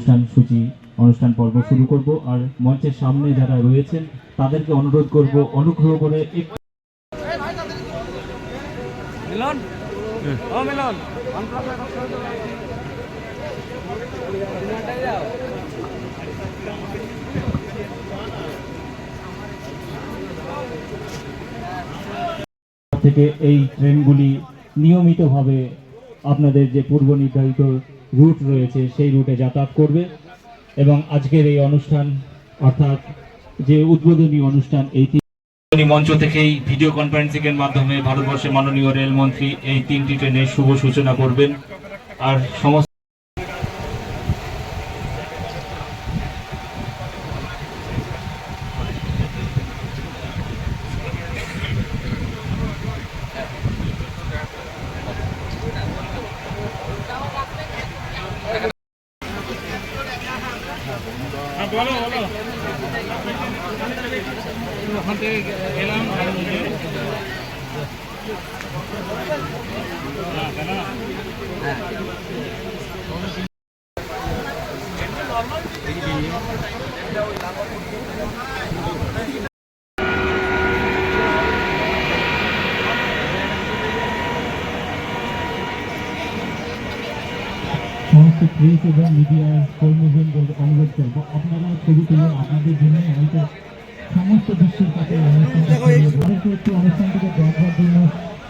অনুষ্ঠান সূচি অনুষ্ঠান পর্ব শুরু করব। আর মঞ্চের সামনে যারা রয়েছেন তাদেরকে অনুরোধ করব অনুগ্রহ করে একটু মিলন? ও মিলন। থেকে এই ট্রেনগুলি নিয়মিতভাবে আপনাদের যে পূর্ব নির্ধারিত রুট রয়েছে, সেই রুটে যাতায়াত করবে। এবং আজকের এই অনুষ্ঠান, অর্থাৎ যে উদ্বোধনী অনুষ্ঠান, এই মঞ্চ থেকেই ভিডিও কনফারেন্সিং এর মাধ্যমে ভারতবর্ষের মাননীয় রেলমন্ত্রী এই তিনটি ট্রেনের শুভ সূচনা করবেন। আর সমস্ত ওখান থেকে সমস্ত প্রেস এবং মিডিয়ার কর্মীদের অনুরোধ করব আপনারা ছবি তুলে আপনাদের জন্য হয়তো সমস্ত বিশ্বের কাছে। তাদেরকে একটু অনুষ্ঠানটিকে দেখবার জন্য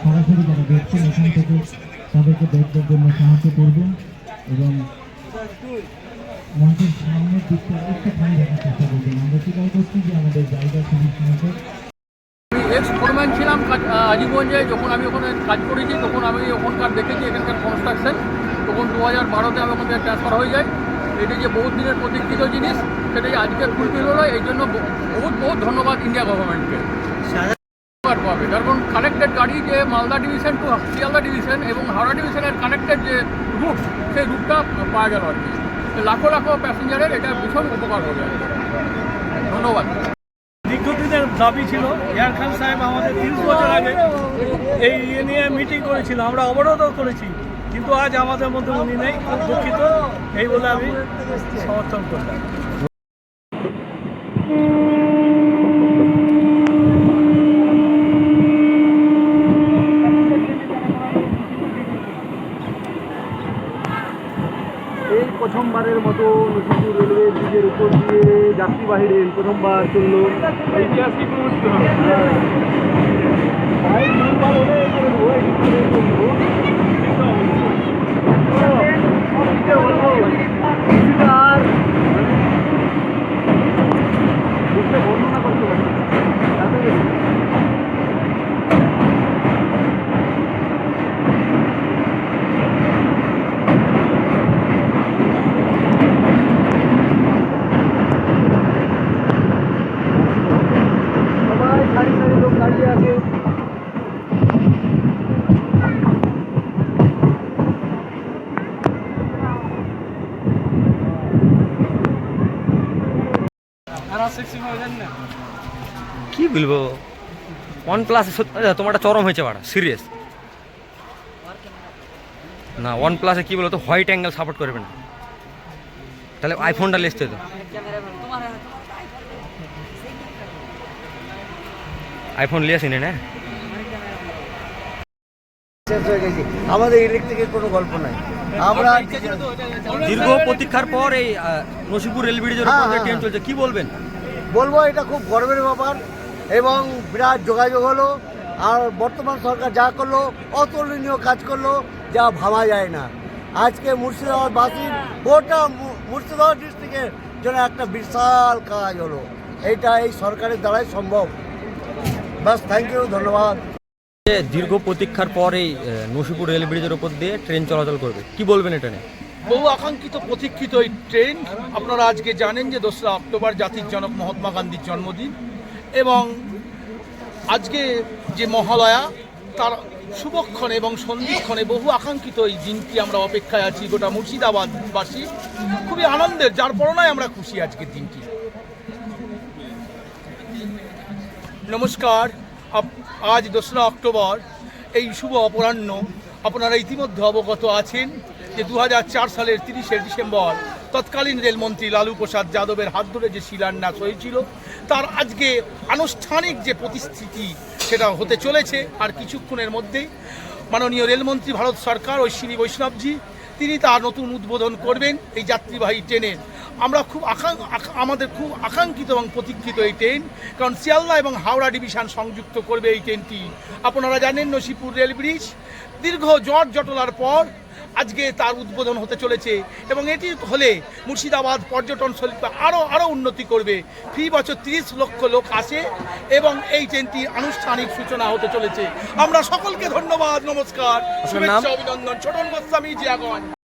সরাসরি যারা দেখছেন এখান থেকে তাদেরকে দেখবার জন্য সাহায্য করবেন এবং মঞ্চের সামনের দিকটা একটু খালি রাখার চেষ্টা করবেন। আমরা স্বীকার করছি যে আমাদের জায়গা এক্স ফোরম্যান ছিলাম আজিগঞ্জে যখন আমি ওখানে কাজ করেছি তখন আমি ওখানকার দেখেছি এখানকার কনস্ট্রাকশন তখন দু হাজার বারোতে আমি ওখান থেকে ট্রান্সফার হয়ে যাই। এটি যে বহুত দিনের প্রতীক্ষিত জিনিস সেটাই আজকে ফুলফিল হলো, এই জন্য বহুত বহুত ধন্যবাদ ইন্ডিয়া গভর্নমেন্টকে পাবে। কারণ কানেক্টেড গাড়ি যে Malda division to Sealdah division এবং হাওড়া ডিভিশনের কানেক্টেড যে রুট সেই রুটটা পাওয়া গেল আর কি। লাখো লাখো প্যাসেঞ্জারের এটা ভীষণ উপকার হবে ধন্যবাদ। দীর্ঘদিনের দাবি ছিল, ইয়ার খান সাহেব আমাদের তিরিশ বছর আগে এই নিয়ে মিটিং করেছিল, আমরা অবরোধও করেছি। কিন্তু আজ আমাদের মধ্যে উনি নেই খুব দুঃখিত। এই বলে আমি সমর্থন করলাম। এই প্রথমবারের মতো নসিপুর রেলওয়ে ব্রিজের উপর দিয়ে যাত্রীবাহী রেল প্রথমবার চলল। ঐতিহাসিক মুহূর্ত তাই দুবার হলে এখানে ওই ট্রেন চলল। কিন্তু বলব, কিছুটা আর মানে বুঝতে বর্ণনা করতে পারি না। তাতে সবাই সারি সারি লোক দাঁড়িয়ে আছে কি বলব? ওয়ান প্লাস তোমারটা চরম হয়েছে বাড়া সিরিয়াস না ওয়ান প্লাসে কি বলতো হোয়াইট অ্যাঙ্গেল সাপোর্ট করবে না। তাহলে আইফোনটা লেসতে তো আইফোন লিয়ে আসিনি না হয়ে আমাদের ইলেকট্রিকের কোনো গল্প নাই। আমরা দীর্ঘ প্রতীক্ষার পর এই নসিপুর রেল ব্রিজের উপর দিয়ে ট্রেন চলছে। কি বলবেন? বলব এটা খুব গর্বের ব্যাপার এবং বিরাট যোগাযোগ হলো আর বর্তমান সরকার যা করল, অতুলনীয় কাজ করল, যা ভাবা যায় না। আজকে মুর্শিদাবাদ মুর্শিদাবাদবাসীর গোটা মুর্শিদাবাদ ডিস্ট্রিক্টের জন্য একটা বিশাল কাজ হলো। এটা এই সরকারের দ্বারাই সম্ভব। বাস থ্যাংক ইউ ধন্যবাদ। দীর্ঘ প্রতীক্ষার পর এই নসিপুর রেল ব্রিজের উপর দিয়ে ট্রেন চলাচল করবে। কি বলবেন এটা নিয়ে? বহু আকাঙ্ক্ষিত, প্রতীক্ষিত এই ট্রেন। আপনারা আজকে জানেন যে দোসরা অক্টোবর জাতির জনক মহাত্মা গান্ধীর জন্মদিন এবং আজকে যে মহালয়া, তার শুভক্ষণে এবং সন্ধিক্ষণে বহু আকাঙ্ক্ষিত এই দিনটি আমরা অপেক্ষায় আছি গোটা মুর্শিদাবাদবাসী। খুবই আনন্দের, যার পরনায় আমরা খুশি আজকের দিনটি। নমস্কার আজ দোসরা অক্টোবর, এই শুভ অপরাহ্ন। আপনারা ইতিমধ্যে অবগত আছেন যে দু হাজার চার সালের তিরিশে ডিসেম্বর তৎকালীন রেলমন্ত্রী লালু প্রসাদ যাদবের হাত ধরে যে শিলান্যাস হয়েছিল, তার আজকে আনুষ্ঠানিক যে প্রতিশ্রুতি সেটা হতে চলেছে আর কিছুক্ষণের মধ্যেই মাননীয় রেলমন্ত্রী ভারত সরকার ঐশ্বিনী বৈষ্ণবজি, তিনি তার নতুন উদ্বোধন করবেন এই যাত্রীবাহী ট্রেনের। আমরা খুব আমাদের খুব আকাঙ্ক্ষিত এবং প্রতীক্ষিত এই ট্রেন, কারণ শিয়ালদা এবং হাওড়া ডিভিশন সংযুক্ত করবে এই ট্রেনটি। আপনারা জানেন নসিপুর রেল ব্রিজ, দীর্ঘ জট জটলার পর আজকে তার উদ্বোধন হতে চলেছে এবং এটি হলে মুর্শিদাবাদ পর্যটন শিল্প আরও আরও উন্নতি করবে। ফি বছর তিরিশ লক্ষ লোক আসে এবং এই ট্রেনটি আনুষ্ঠানিক সূচনা হতে চলেছে। আমরা সকলকে ধন্যবাদ নমস্কার। শুভেচ্ছা অভিনন্দন। ছোটন গোস্বামী জিয়াগঞ্জ।